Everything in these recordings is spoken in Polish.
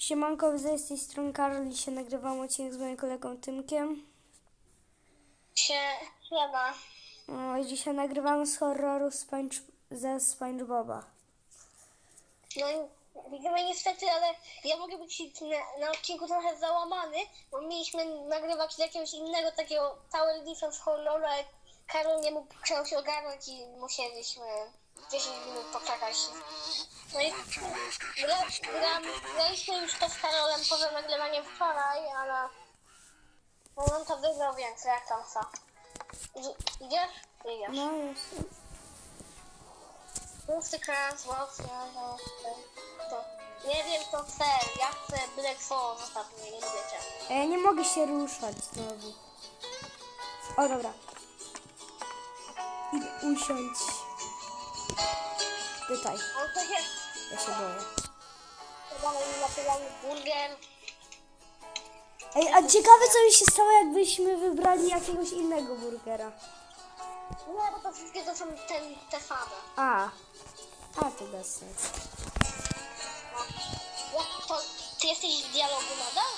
Siemanko, z tej strony Karol i się nagrywam odcinek z moim kolegą Tymkiem. się siema. O, i dzisiaj nagrywamy z horroru Sponge, ze SpongeBoba. No i widzimy niestety, ale ja mogę być na, na odcinku trochę załamany, bo mieliśmy nagrywać z jakiegoś innego takiego Tower Defense horroru, ale Karol nie mógł chciał się ogarnąć i musieliśmy 10 minut poczekać. No i gra, gra, graliśmy już to z Karolem poza nagrywaniem wczoraj, ale no on to wygrał, więc jak tam co? Idzie- Idziesz? Idziesz. No, jest. Mów ty krans, mocno, no, to. Nie wiem co chcę, ja chcę byle co zostaw mnie, nie lubię cię. Ja nie mogę się ruszać znowu. O, dobra. Idę usiąść. Tutaj, On to jest, ja się boję. dalej mi napieramy burger. Ej, a ciekawe co by się stało, jakbyśmy wybrali jakiegoś innego burgera. Nie, bo to wszystkie to są ten, te same. A. A, to bez sensu. No. Jak to, ty jesteś w dialogu nadal?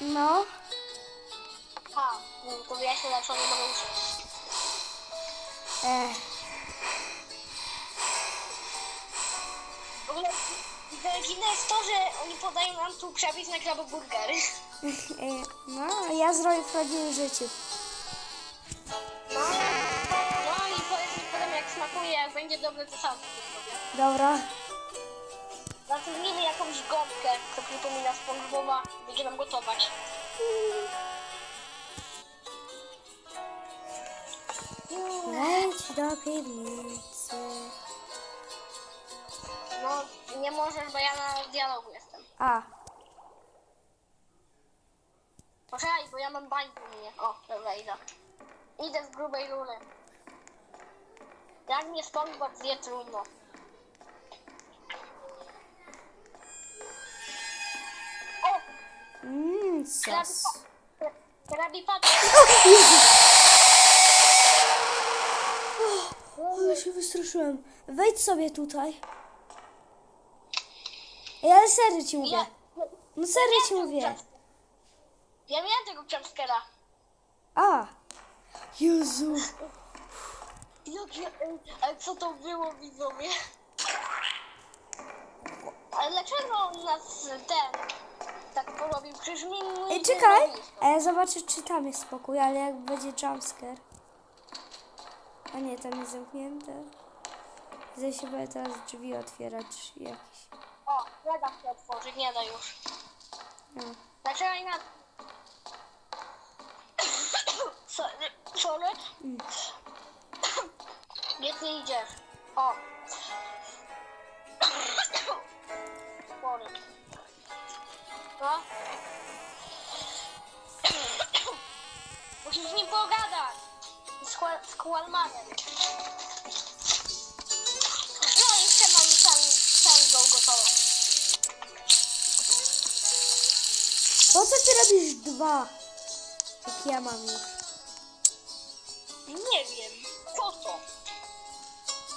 No. A, no to wyjaśnię dlaczego nie mogę uczyć. Ech. Dziwne jest to, że oni podają nam tu przepis na kraboburgery. No, a ja zrobię w prawdziwym życiu. No, no i powiedz mi potem jak smakuje, jak będzie dobre, to sam sobie zrobię. Dobra. Zatrudnimy jakąś gąbkę, co przypomina SpongeBoba, będzie nam gotować. Wejdź do piwnicy. No, nie możesz, bo ja na dialogu jestem. A, Poczekaj, bo ja mam bańkę mnie. O, dobra, idę. Idę z grubej rury. Jak mnie SpongeBob zje, trudno. O, mmm, sos. krabi patrz. Ale się wystraszyłem. Wejdź sobie tutaj. Ej, ale serio ci mówię. Ja, No serio ci mówię. ja miałem tego jumpscare'a. A. Jezu. Jakie, ej, ale co to było, widzowie? Ale dlaczego on nas ten tak porobił? Przecież mi nic Ej, nie czekaj. zrobiliśmy. A ja zobaczę, czy tam jest spokój, ale jak będzie jumpscare. A nie, tam jest zamknięte. Zdaje się, będę teraz drzwi otwierać jakieś. O, nie da się otworzyć, nie da już. No. Nie na... Sorry, sorry. Gdzie ty idziesz? O. Sorry. No. Musisz z nim pogadać. Z, z Kłalmanem. Po co ty robisz dwa? Jak ja mam już. Nie wiem. Po co?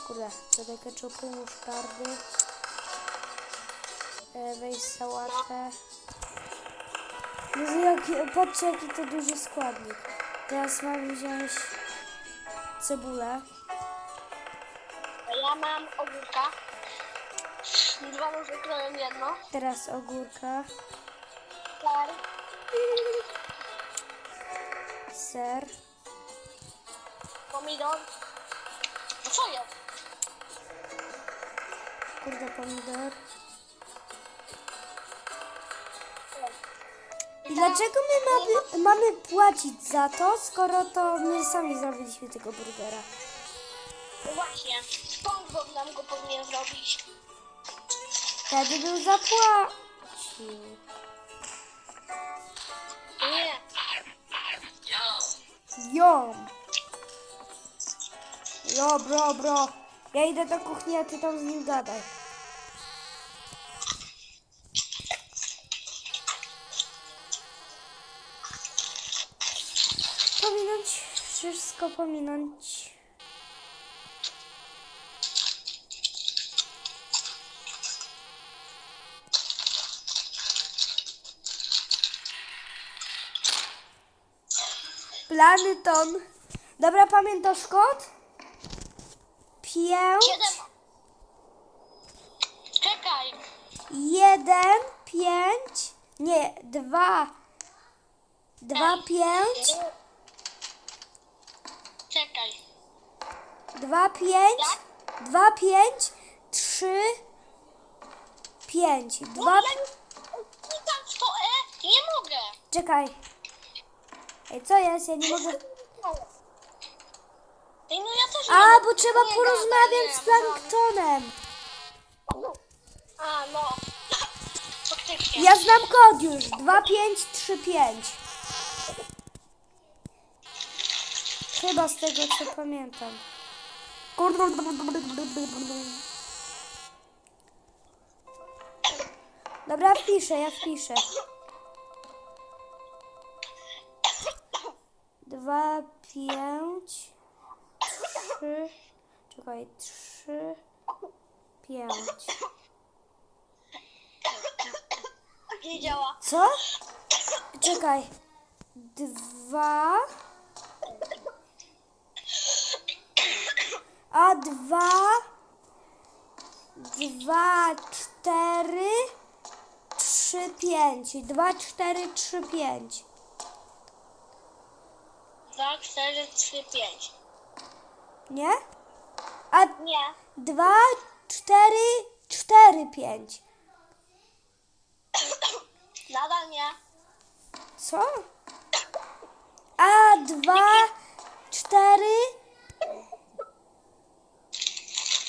Kurde, dodaj ketchupu, musztardy. E, weź sałatę. Jezu, jak, patrzcie jaki to duży składnik. Teraz mam wziąć cebulę. Ja mam ogórka. Dwa noże kroją jedno. Teraz ogórka, Ser. ser, Pomidor. No co jest? kurde pomidor. I dlaczego my mamy, mamy płacić za to, skoro to my sami zrobiliśmy tego burgera? No właśnie. SpongeBob nam go powinien zrobić. Wtedy był zapłacił. Jo! Jo, bro, bro. Ja idę do kuchni, a ty tam z nim gadaj. Pominąć, wszystko pominąć. Planyton. Dobra, pamiętasz kod? Pięć, Siedem. Czekaj. jeden, pięć, nie, dwa, dwa, pięć, Czekaj. dwa, pięć, dwa, pięć, trzy, pięć, dwa, klikam w to E, nie mogę. czekaj. Ej, co jest? Ja nie mogę... Ej, no ja też nie A, bo trzeba Nie porozmawiać gadaj, z planktonem. A, no. Faktycznie. Ja znam kod już. 2535. Chyba z tego co pamiętam. Dobra, wpiszę, ja wpiszę. Dwa, pięć, trzy, czekaj, trzy, pięć. Nie działa. Co? Czekaj. Dwa. A dwa. Dwa, cztery. Trzy, pięć. Dwa, cztery, trzy, pięć. 2, 4, 3, 5. Nie? A Nie. dwa, cztery, cztery, pięć. Nadal nie. Co? A dwa, cztery,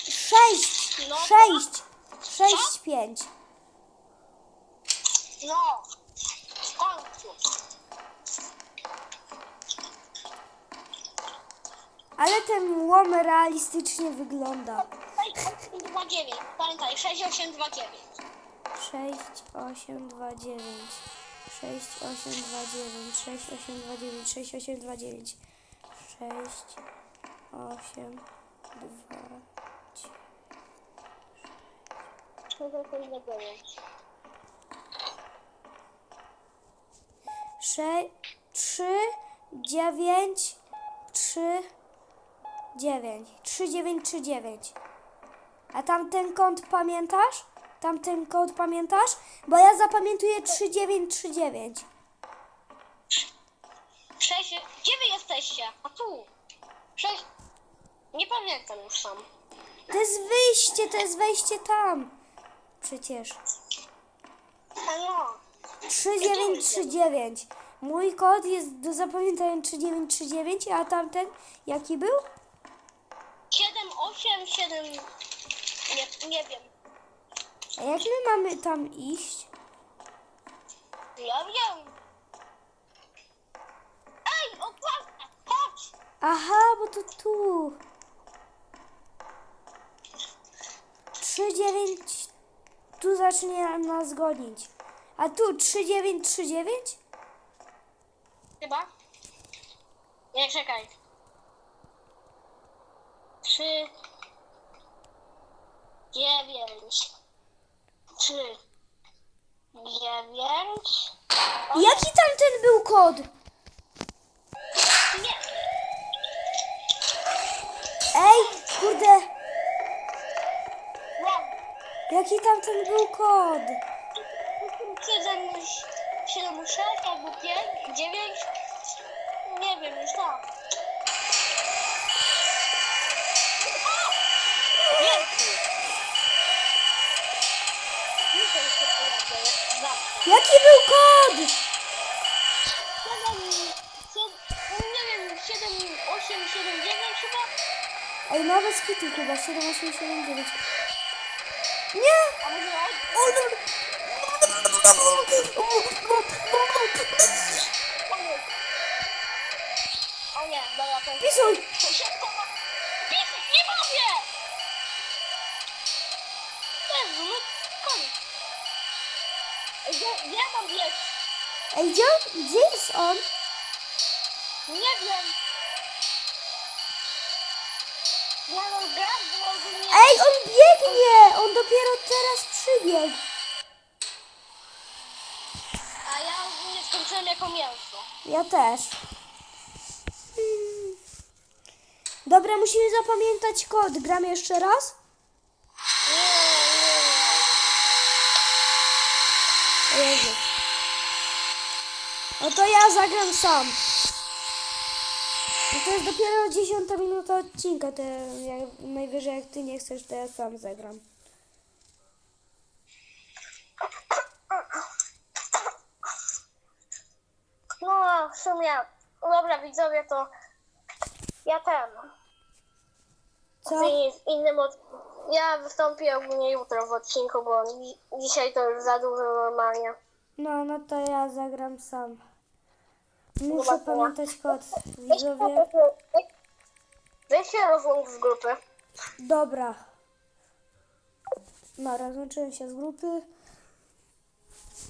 sześć, No. sześć, sześć, pięć. No. W końcu. Ale ten łom realistycznie wygląda. 6, 8, 2, 9. Pamiętaj, 6, 8, 2, 9. 6, 8, 2, 9. 6, 8, 2, 9. 6, 8, 2, 9. 6, 8, 2, 9. 6, 8, 2, 6, 8, 2, 9. 6, 3, 9, 3, 9. 3, 9, 3, 9. A tamten kąt pamiętasz? Tamten kod pamiętasz? Bo ja zapamiętuję 3, 9, 3, 9. 6, gdzie wy jesteście? A tu. 6. Nie pamiętam już sam. To jest wyjście, to jest wejście tam. Przecież. A no. 3939. Mój kod jest do zapamiętania 3939, a tamten jaki był? 7, 8, 7. Nie, nie wiem. A jak my mamy tam iść? Ja wiem. Ej, okładka, chodź. Aha, bo to tu. 39 tu zacznie nas gonić. A tu 3939? Chyba? Nie, czekaj. 3, 9, 3, 9. Jaki tamten był kod? Nie, Ej, kurde, wrong. jaki tamten był kod? 7, 7, 6 albo 5, 9. Nie wiem, już tam. Jaki był kod? 7, 7, nie wiem, 7, 8, 7, 9 chyba? Ej, no bez kitu chyba, 7879. Nie! A może. O, no. O nie, dobra, to Pisuj! Ej, gdzie, gdzie jest on? Nie wiem. Ja gram, bo ogólnie... Ej, on biegnie! On dopiero teraz przybiegł. A ja ogólnie skończyłem jako mięso. Ja też. Dobra, musimy zapamiętać kod. Gramy jeszcze raz? Nie, nie. O Jezu. No to ja zagram sam. No to jest dopiero 10 minuta odcinka, to jak, najwyżej jak ty nie chcesz, to ja sam zagram. No, w sumie, dobra widzowie, to ja ten, Co? w innym od... Ja wystąpię ogólnie jutro w odcinku, bo dzi- dzisiaj to już za dużo normalnie. No, no to ja zagram sam. Muszę pamiętać kod. Widzowie. weź się rozłącz z grupy. Dobra. No, rozłączyłem się z grupy.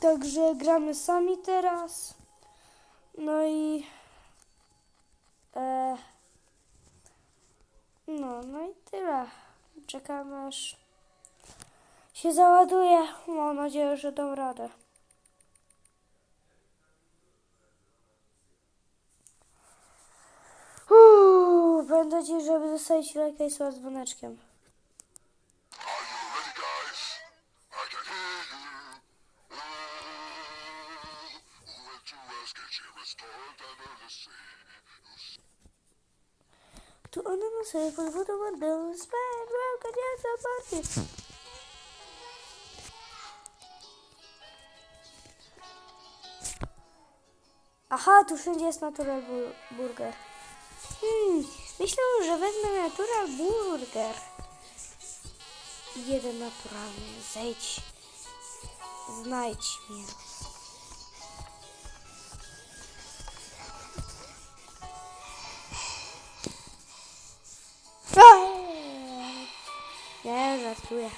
Także gramy sami teraz. No i... E, no, no i tyle. Czekamy aż się załaduje. Mam nadzieję, że dam radę. Your rest get you restored under the sea. Tu ona ma sobie pod wodą spać, bramka nie zobaczy. Aha, tu wszędzie jest natural bu- burger. Hmm, myślę, że wezmę natural burger. Jeden naturalny, zejdź. Znajdź mnie. Nie, żartuję.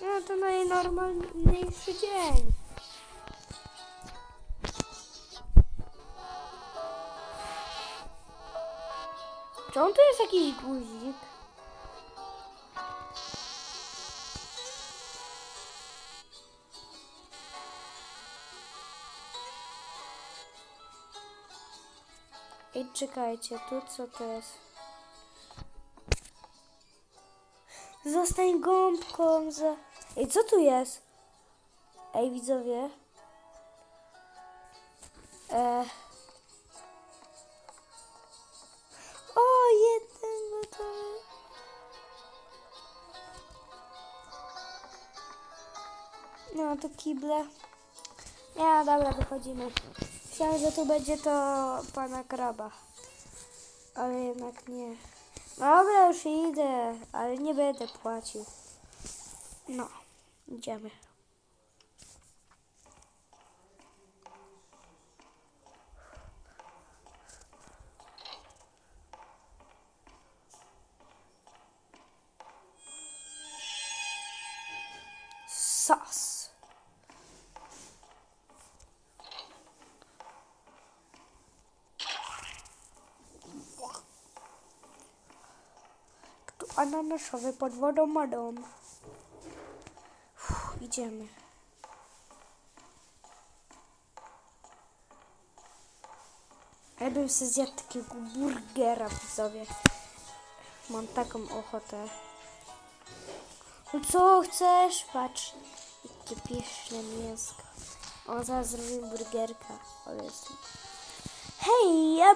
No to najnormalniejszy dzień. Czemu tu jest jakiś guzik? Ej, czekajcie, tu co to jest? Zostań gąbką za... Ej, co tu jest? Ej, widzowie. E... O, jeden gotowy. No, to kible. Nie, dobra, wychodzimy. Myślałem, że tu będzie to pana kraba. Ale jednak nie. Dobra, już idę, ale nie będę płacił. No, idziemy. Sas. Tu ananasowy pod wodą madą. Uff, idziemy. Ja bym sobie zjadł takiego burgera w sobie. Mam taką ochotę. No co chcesz? Patrz, jakie pyszne mięsko. On zaraz zrobił burgerka. O jest. Hej! ja-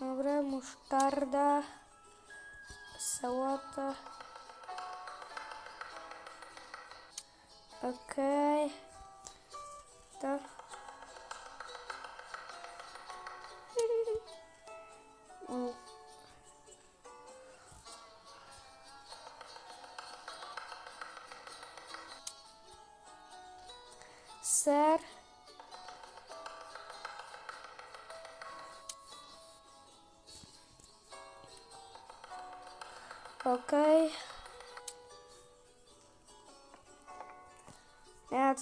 Dobra, musztarda, sałata. Okej. To. Mm.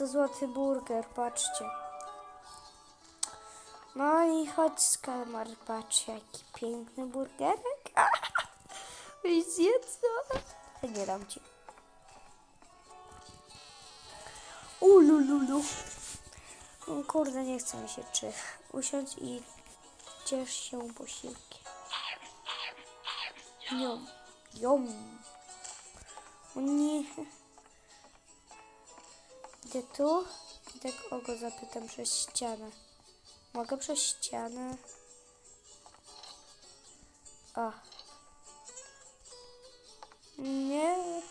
To złoty burger, patrzcie. No i chodź skalmar, patrz jaki piękny burgerek. I zjedz to. Nie dam ci. Ulululu. O kurde, nie chce mi się czy usiąść i ciesz się posiłkiem. Jom. O nie. Idę tu i tak o go zapytam przez ścianę. Mogę przez ścianę? O. Nie.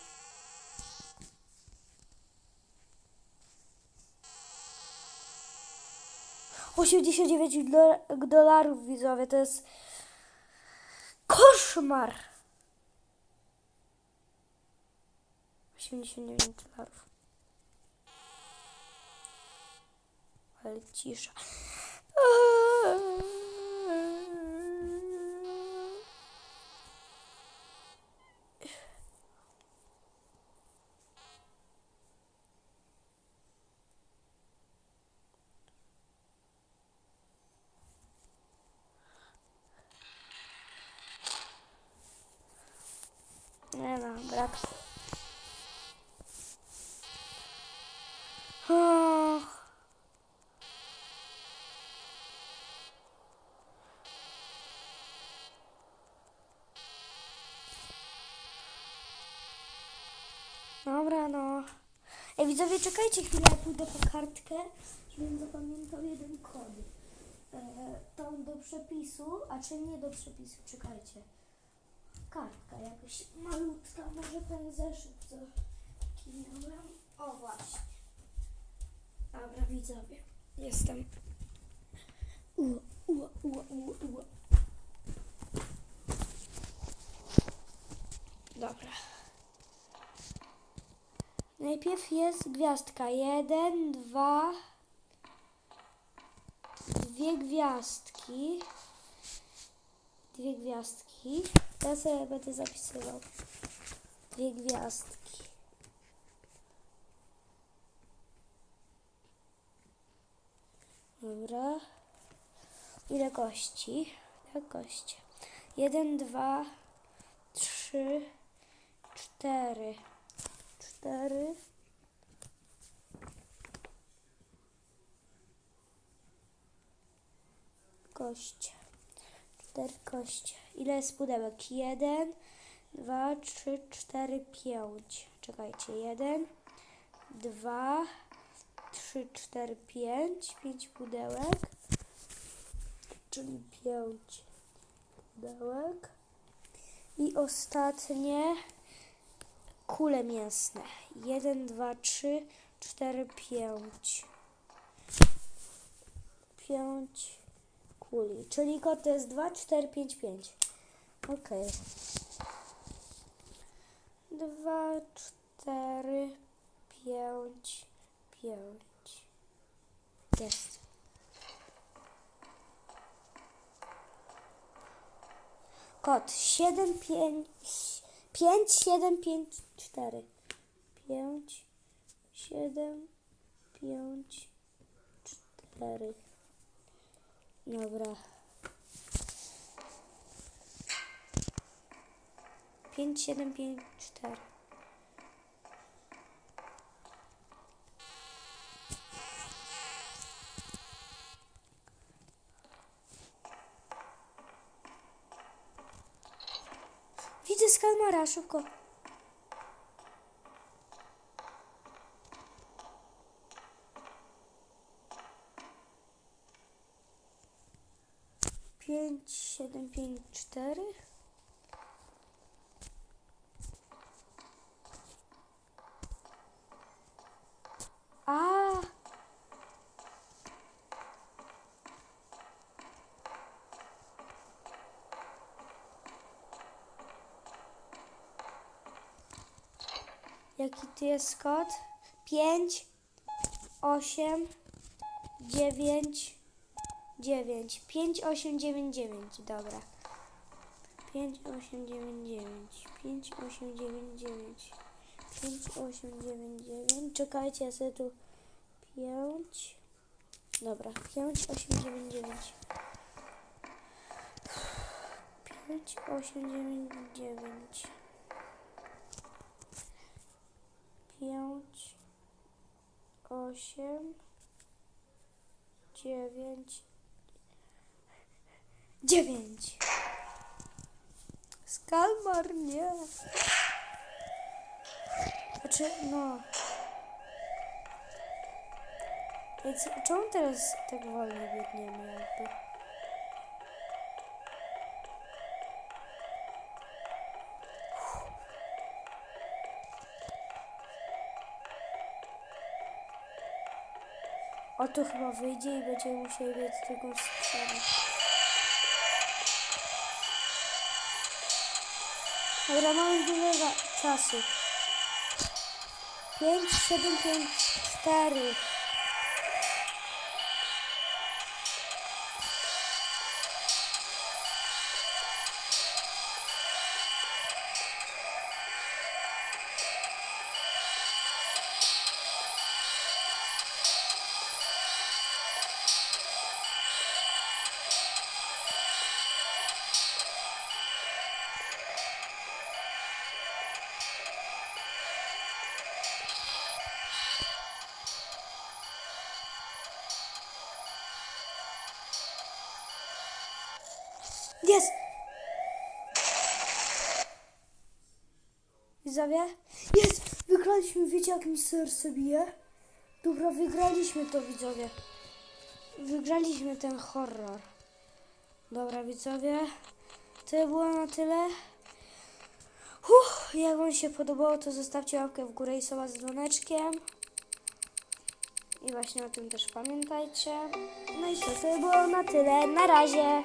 Osiemdziesiąt dziewięć dolarów widzowie, to jest koszmar. 89 dolarów. Ale cisza. Nie no, brak. Och. Dobra, no. Ej, widzowie, czekajcie chwilę, ja pójdę po kartkę, żebym zapamiętał jeden kod. E, tą do przepisu, a czy nie do przepisu, czekajcie. Kartka jakaś malutka, może ten zeszyt, co kinąłem. O, właśnie. Dobra, widzowie, jestem. Ua, ua, ua, ua, ua. Dobra. Najpierw jest gwiazdka. Jeden, dwa, dwie gwiazdki. Dwie gwiazdki. Ja sobie będę zapisywał. Dwie gwiazdki. Dobra. Ile kości? Tak, kości. Jeden, dwa, trzy, cztery. Cztery. Kości. Cztery kości. Ile jest pudełek? Jeden, dwa, trzy, cztery, pięć. Czekajcie. Jeden, dwa, trzy, cztery, pięć. Pięć pudełek. Czyli pięć pudełek. I ostatnie kule mięsne. Jeden, dwa, trzy, cztery, pięć. Pięć kuli. Czyli kod to jest 2, 4, 5, 5. Okej. 2, 4, 5, 5. Jest. Kod 7, 5, 5, 7, 5, 4. 5, 7, 5, 4. Dobra. 5, 7, 5, 4. Szybko. Pięć, siedem, pięć, cztery. A. Jaki tu jest kod? Pięć, osiem, dziewięć, dziewięć. Pięć, osiem, dziewięć, dziewięć. Dobra. 5, 8, 9, 9. 5, 8, 9, 9. 5, 8, 9, 9. Czekajcie, ja sobie tu 5. Dobra, 5, 8, 9, 9. 5, 8, 9, 9. 5, 8, 9, 9. Skalmar, nie. Znaczy, no. Co, czemu teraz tak wolno biegniemy jakby? O, tu chyba wyjdzie i będziemy musieli w drugą stronę. Dobra, mamy dużo za- czasu. 5, 7, 5, 4. Jest! Widzowie? Jest! Wygraliśmy, wiecie jak mi serce bije? Dobra, wygraliśmy to widzowie. Wygraliśmy ten horror. Dobra widzowie, to było na tyle. Uff, jak wam się podobało, to zostawcie łapkę w górę i soba z dzwoneczkiem. I właśnie o tym też pamiętajcie. No i co, to było na tyle. Na razie.